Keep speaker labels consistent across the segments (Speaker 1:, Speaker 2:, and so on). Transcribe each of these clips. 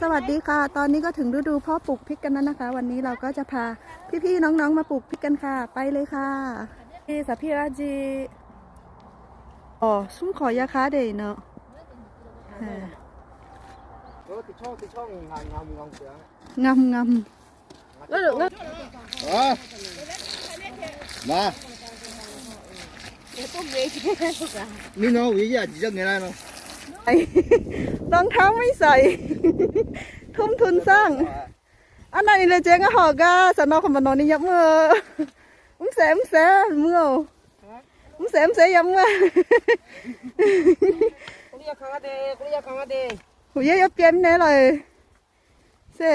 Speaker 1: สวัสดีค่ะ ตอนนี้ก็ถึงฤดูเพ่อปลูกพริกกันแล้วนะคะ วันนี้เราก็จะพาพี่ๆน้องๆมาปลูกพริกกันค่ะ ไปเลยค่ะนี่สัพพิราจีอ๋อซุ้มขอยาค้าเดยเนาะเออ
Speaker 2: Ủa, thì cho thì cho ngầm ngầm ngầm sữa
Speaker 1: งำงำ
Speaker 2: แล้วเดี๋ยว Đó Mà
Speaker 3: Mình nó vì gì à, chỉ cho người này nó ไอ้
Speaker 1: รองเท้าไม่ใส่ ทุ่มทุนสร้าง อันนั้นนี่เลยเจ๊งอะหอกาสนอคอมบานอนนี่ยับมืออุ้มแสมแสมืออุ้มแสมแสยับมือ
Speaker 2: Kuliah kang ade, kuliah kang ade.
Speaker 1: หูยยับเกมแน่เลยเซ่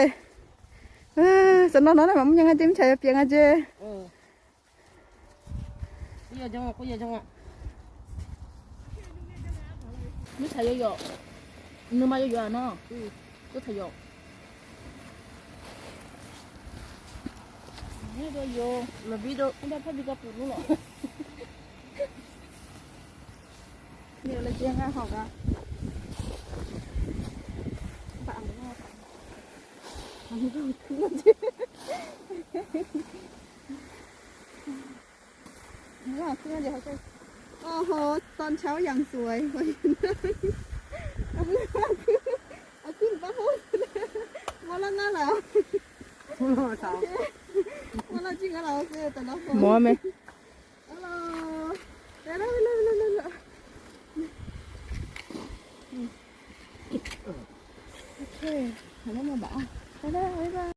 Speaker 1: เออสนอน้องน่ะมันยังไงเต็มใช้เปียงอาเจ
Speaker 4: ไม่ทะยอกนึกมาเยอะๆเนาะก็ทะยอกนี่ก็โย lebih do ada apa juga perlu loh
Speaker 1: เดี๋ยวเราเจียงกันหอกอะปางนอกมันดูขึ้นจีนี่ว่าขึ้นเดี๋ยวเขาจะ โอ้โห ตอนเช้าอย่างสวยเอาขึ้นเอาขึ้นปะพูดมาแล้วนะเหรอ
Speaker 2: Sao?
Speaker 1: มาแล้วจริงเหรอเจอแต่ละคน Mau me? ฮัลโหลเร็วเร็วเร็วเร็วเร็วเร็วโอเคหันมาบ้าไปได้บ๊ายบาย